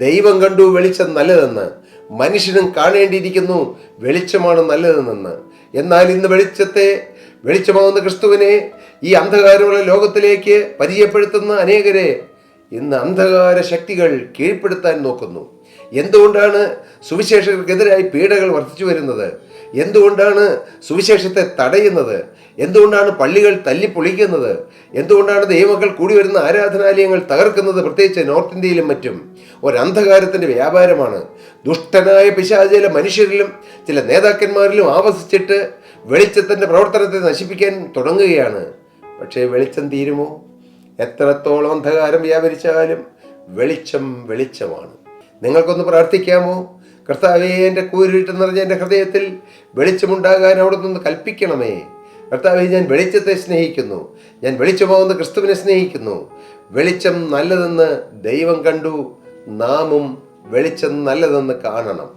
ദൈവം കണ്ടു വെളിച്ചം നല്ലതെന്ന് മനുഷ്യനും കാണേണ്ടിയിരിക്കുന്നു വെളിച്ചമാണ് നല്ലതെന്ന് എന്നാൽ ഇന്ന് വെളിച്ചത്തെ വെളിച്ചമാവുന്ന ക്രിസ്തുവിനെ ഈ അന്ധകാരമുള്ള ലോകത്തിലേക്ക് പരിചയപ്പെടുത്തുന്ന അനേകരെ ഇന്ന് അന്ധകാര ശക്തികൾ കീഴ്പ്പെടുത്താൻ നോക്കുന്നു. എന്തുകൊണ്ടാണ് സുവിശേഷകർക്കെതിരായി പീഡകൾ വർദ്ധിച്ചു വരുന്നത്? എന്തുകൊണ്ടാണ് സുവിശേഷത്തെ തടയുന്നത്? എന്തുകൊണ്ടാണ് പള്ളികൾ തല്ലിപ്പൊളിക്കുന്നത്? എന്തുകൊണ്ടാണ് ദൈവമക്കൾ കൂടി വരുന്ന ആരാധനാലയങ്ങൾ തകർക്കുന്നത്? പ്രത്യേകിച്ച് നോർത്ത് ഇന്ത്യയിലും മറ്റും. ഒരു അന്ധകാരത്തിന്റെ വ്യാപാരമാണ്. ദുഷ്ടനായ പിശാചിലെ മനുഷ്യരിലും ചില നേതാക്കന്മാരിലും ആവസിച്ചിട്ട് വെളിച്ചത്തിന്റെ പ്രവർത്തനത്തെ നശിപ്പിക്കാൻ തുടങ്ങുകയാണ്. പക്ഷേ വെളിച്ചം തീരുമോ? എത്രത്തോളം അന്ധകാരം വ്യാപരിച്ചാലും വെളിച്ചം വെളിച്ചമാണ്. നിങ്ങൾക്കൊന്ന് പ്രാർത്ഥിക്കാമോ? കർത്താവേ എന്റെ കൂരിട്ട് നിറഞ്ഞ എന്റെ ഹൃദയത്തിൽ വെളിച്ചമുണ്ടാകാൻ അവിടെ നിന്ന് കൽപ്പിക്കണമേ. കർത്താവെ ഞാൻ വെളിച്ചത്തെ സ്നേഹിക്കുന്നു. ഞാൻ വെളിച്ചമാവുന്ന ക്രിസ്തുവിനെ സ്നേഹിക്കുന്നു. വെളിച്ചം നല്ലതെന്ന് ദൈവം കണ്ടു. നാമും വെളിച്ചം നല്ലതെന്ന് കാണണം.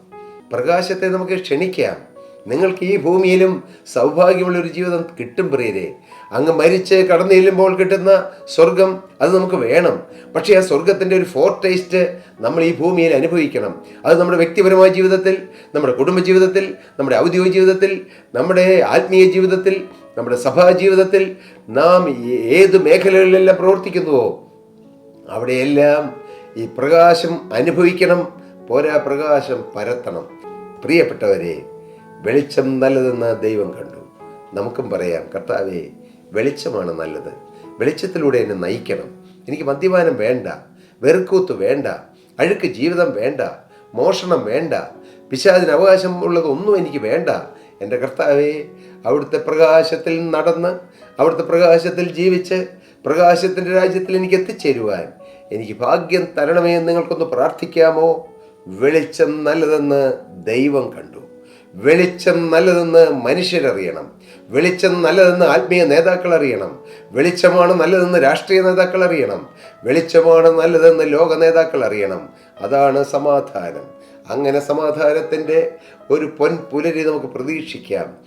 പ്രകാശത്തെ നമുക്ക് ക്ഷണിക്കാം. നിങ്ങൾക്ക് ഈ ഭൂമിയിലും സൗഭാഗ്യമുള്ള ഒരു ജീവിതം കിട്ടും പ്രിയരെ. അങ്ങ് മരിച്ച് കടന്നു ചെല്ലുമ്പോൾ കിട്ടുന്ന സ്വർഗം അത് നമുക്ക് വേണം. പക്ഷേ ആ സ്വർഗത്തിന്റെ ഒരു ഫോർ ടേസ്റ്റ് നമ്മൾ ഈ ഭൂമിയിൽ അനുഭവിക്കണം. അത് നമ്മുടെ വ്യക്തിപരമായ ജീവിതത്തിൽ നമ്മുടെ കുടുംബ ജീവിതത്തിൽ നമ്മുടെ ഔദ്യോഗിക ജീവിതത്തിൽ നമ്മുടെ ആത്മീയ ജീവിതത്തിൽ നമ്മുടെ സഭാ ജീവിതത്തിൽ നാം ഏത് മേഖലകളിലെല്ലാം പ്രവർത്തിക്കുന്നുവോ അവിടെയെല്ലാം ഈ പ്രകാശം അനുഭവിക്കണം. പോരാ പ്രകാശം പരത്തണം. പ്രിയപ്പെട്ടവരെ വെളിച്ചം നല്ലതെന്ന് ദൈവം കണ്ടു. നമുക്കും പറയാം കർത്താവേ വെളിച്ചമാണ് നല്ലത്. വെളിച്ചത്തിലൂടെ എന്നെ നയിക്കണം. എനിക്ക് മദ്യപാനം വേണ്ട വെറുക്കൂത്ത് വേണ്ട അഴുക്ക് ജീവിതം വേണ്ട മോഷണം വേണ്ട പിശാചിന് അവകാശം ഉള്ളതൊന്നും എനിക്ക് വേണ്ട. എന്റെ കർത്താവേ അവിടുത്തെ പ്രകാശത്തിൽ നടന്ന് അവിടുത്തെ പ്രകാശത്തിൽ ജീവിച്ച് പ്രകാശത്തിന്റെ രാജ്യത്തിൽ എനിക്ക് എത്തിച്ചേരുവാൻ എനിക്ക് ഭാഗ്യം തരണമേ നിങ്ങൾക്കൊന്ന് പ്രാർത്ഥിക്കാമോ? വെളിച്ചം നല്ലതെന്ന് ദൈവം കണ്ടു. വെളിച്ചം നല്ലതെന്ന് മനുഷ്യരറിയണം. വെളിച്ചം നല്ലതെന്ന് ആത്മീയ നേതാക്കൾ അറിയണം. വെളിച്ചമാണ് നല്ലതെന്ന് രാഷ്ട്രീയ നേതാക്കൾ അറിയണം. വെളിച്ചമാണ് നല്ലതെന്ന് ലോക നേതാക്കൾ അറിയണം. അതാണ് സമാധാനം. അങ്ങനെ സമാധാനത്തിന്റെ ഒരു പൊൻപുലരി നമുക്ക് പ്രതീക്ഷിക്കാം.